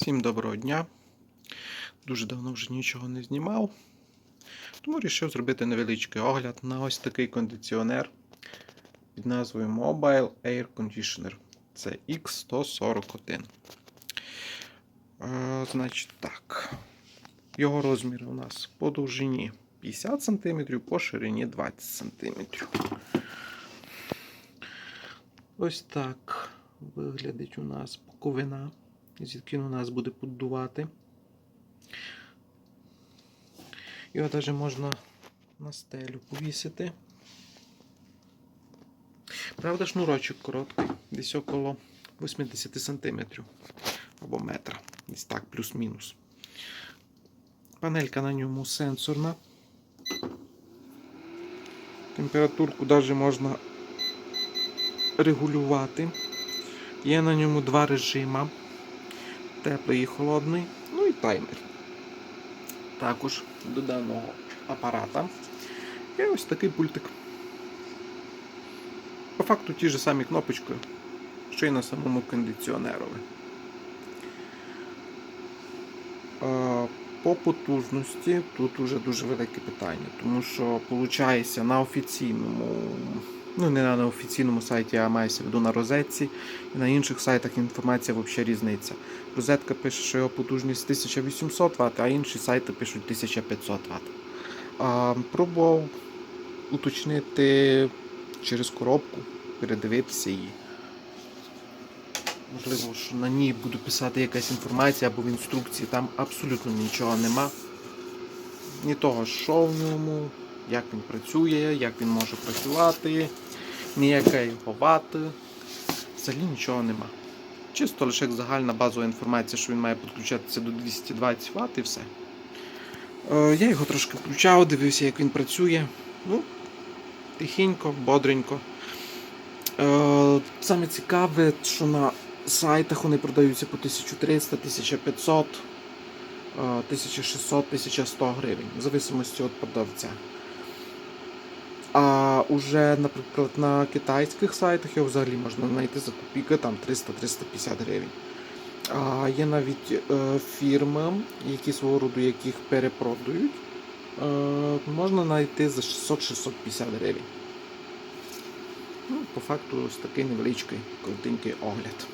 Всім доброго дня. Дуже давно вже нічого не знімав. Тому вирішив зробити невеличкий огляд на ось такий кондиціонер під назвою Mobile Air Conditioner. Це X141. Е, значить так. Його розміри у нас по довжині 50 см, по ширині 20 см. Ось так виглядить у нас боковина звідки у нас буде поддувати. Його навіть можна на стелю повісити. Правда, шнурочок короткий, десь около 80 см або метра. Десь так, плюс-мінус. Панелька на ньому сенсорна. Температурку навіть можна регулювати. Є на ньому два режима теплий і холодний, ну і таймер. Також до даного апарата є ось такий пультик. По факту ті ж самі кнопочки, що й на самому кондиціонерові. По потужності тут уже дуже велике питання, тому що виходить на офіційному, ну не на неофіційному сайті, а мається в виду на розетці, і на інших сайтах інформація взагалі різниця. Розетка пише, що його потужність 1800 Вт, а інші сайти пишуть 1500 Вт. Пробував уточнити через коробку, передивитися її. Можливо, що на ній буду писати якась інформація або в інструкції. Там абсолютно нічого нема. Ні того, що в ньому, як він працює, як він може працювати, ніяка його вати. Взагалі нічого нема. Чисто лише як загальна базова інформація, що він має підключатися до 220 Вт і все. Е, я його трошки включав, дивився, як він працює. Ну, тихенько, бодренько. Е, саме цікаве, що на сайтах вони продаються по 1300, 1500, е, 1600, 1100 гривень, в зависимості від продавця. А уже, наприклад, на китайських сайтах його взагалі можна знайти за копійки там 300-350 гривень. А є навіть е, фірми, які свого роду яких перепродають, е, можна знайти за 600-650 гривень. Ну, по факту ось такий невеличкий коротенький огляд.